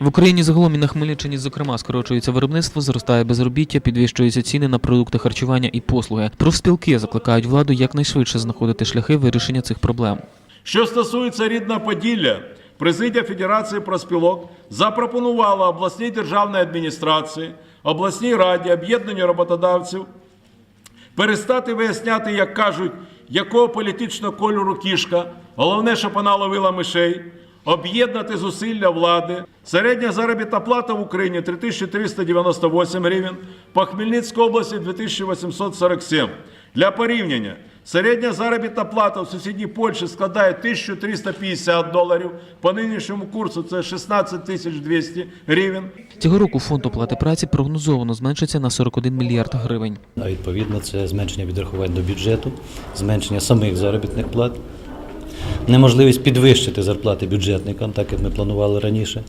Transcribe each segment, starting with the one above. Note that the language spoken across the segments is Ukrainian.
В Україні загалом і на Хмельниччині, зокрема, скорочується виробництво, зростає безробіття, підвищуються ціни на продукти харчування і послуги. Профспілки закликають владу якнайшвидше знаходити шляхи вирішення цих проблем. Що стосується рідного Поділля, президія Федерації проспілок запропонувала обласній державній адміністрації, обласній раді, об'єднанню роботодавців перестати виясняти, як кажуть, якого політичного кольору кішка, головне, щоб вона ловила мишей, об'єднати зусилля влади. Середня заробітна плата в Україні 3398 гривень, по Хмельницькій області 2847. Для порівняння, середня заробітна плата в сусідній Польщі складає 1350 доларів, по нинішньому курсу це 16 200 гривень. Цього року фонд оплати праці прогнозовано зменшиться на 41 мільярд гривень. А відповідно це зменшення відрахувань до бюджету, зменшення самих заробітних плат, неможливість підвищити зарплати бюджетникам, так як ми планували раніше.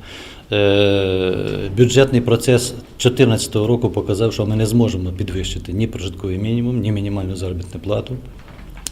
Е, Бюджетний процес 2014 року показав, що ми не зможемо підвищити ні прожитковий мінімум, ні мінімальну заробітну плату.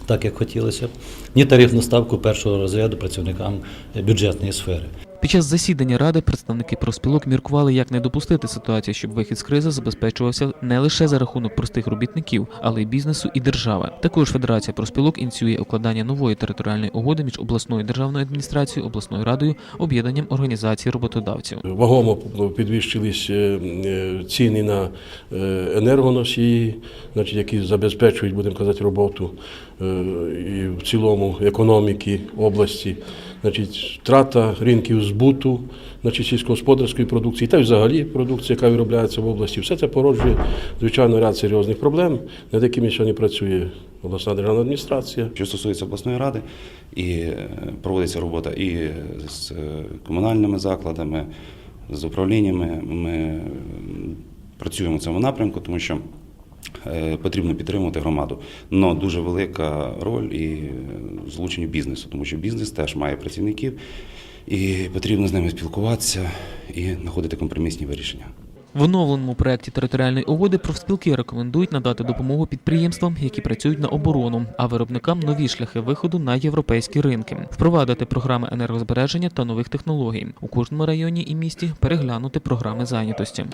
Так як хотілося ні тарифну ставку першого розряду працівникам бюджетної сфери. Під час засідання ради представники профспілок міркували, як не допустити ситуації, щоб вихід з кризи забезпечувався не лише за рахунок простих робітників, але й бізнесу і держави. Також Федерація профспілок ініціює укладання нової територіальної угоди між обласною державною адміністрацією, обласною радою, об'єднанням організацій роботодавців. Вагомо підвищились е, е, ціни на е, енергоносії, значить, які забезпечують, будемо казати, роботу і в цілому економіки області. Значить, втрата ринків збуту, значить, сільськогосподарської продукції, та й взагалі продукція, яка виробляється в області. Все це породжує, звичайно, ряд серйозних проблем, над якими сьогодні працює обласна державна адміністрація. Що стосується обласної ради, і е, проводиться робота і з е, комунальними закладами, з управліннями. Ми працюємо в цьому напрямку, тому що е, потрібно підтримувати громаду. Но дуже велика роль і е, бізнесу, тому що бізнес теж має працівників, і потрібно з ними спілкуватися і знаходити компромісні вирішення. В оновленому проєкті територіальної угоди профспілки рекомендують надати допомогу підприємствам, які працюють на оборону, а виробникам нові шляхи виходу на європейські ринки, впровадити програми енергозбереження та нових технологій у кожному районі і місті переглянути програми зайнятості.